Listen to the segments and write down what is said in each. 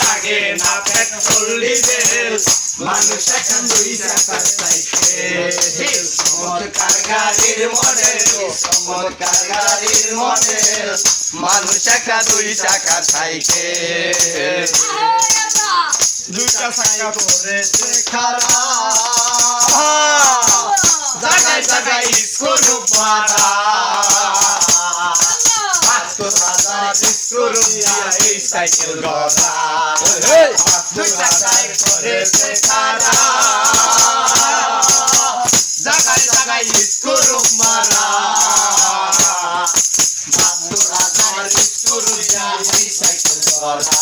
লাগে না petrol diesel মানুষ এখন দুই চাকার সাইকেল। চমৎকার গাড়ির মডেল চমৎকার গাড়ির মডেল। মানুষ একটা দুই চাকার সাইকেল। দুটা চাকা করেছে খারাপ। জাগায় জাগায় স্কুল পাড়া বাহাত্তর হাজার দিয়া এই সাইকেল গড়া দুই চাকায় করেছে খারাপ জাগায় জাগায় স্কুল এই সাইকেল গড়া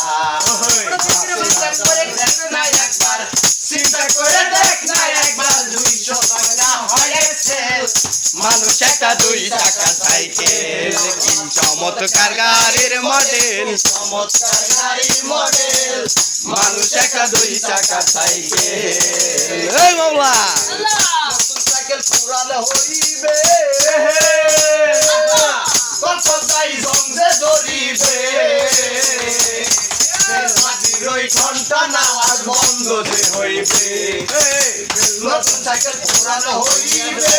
একটা দুই টাকা সাইকেল কি চমৎকার গাড়ির মডেল। চমৎকার গাড়ির মডেল মানুষ একটা দুই টাকা সাইকেল। এই মামলা নতুন সাইকেল পুরানো হইবে। কল্পনায় জমজে ধরিবে। ওই ঘণ্টা নামাজ বন্ধ যে হইবে। নতুন সাইকেল পুরানো হইবে।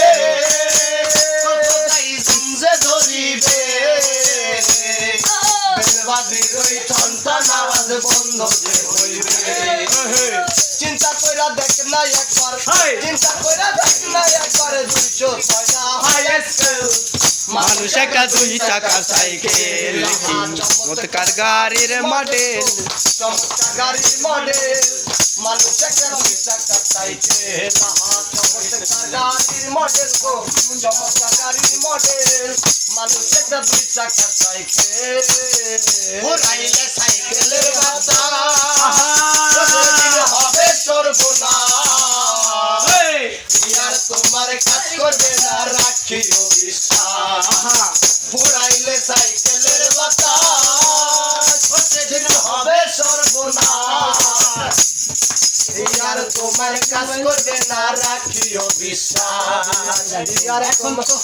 বেলবাজির ওই ঘণ্টা নামাজ বন্ধ যে হইবে। চিন্তা কইরা দেখ না একবার। চিন্তা কইরা দেখ না একবার দুইশো ছয়টা হাইস্কুল মানুষ একটা দুই টাকা সাইকেল চমৎকার গাড়ির মডেল চমৎকার গাড়ির মডেল মানুষ একটা দুই টাকা সাইকেল মডেল গো চমৎকার গাড়ির মডেল মানুষ একটা দুই টাকা সাইকেল। ঘুরাইলে সাইকেলের বাচ্চা। হবে সর্বনাশ। আর তোমার কাজ করবে না রাখিও বিশ্বাস। ফুরাইলে সাইকেলের সেদিন হবে সর্বনাশ। আর তোমার কাজ করবে না রাখিও বিশ্বাস। আর এখন তো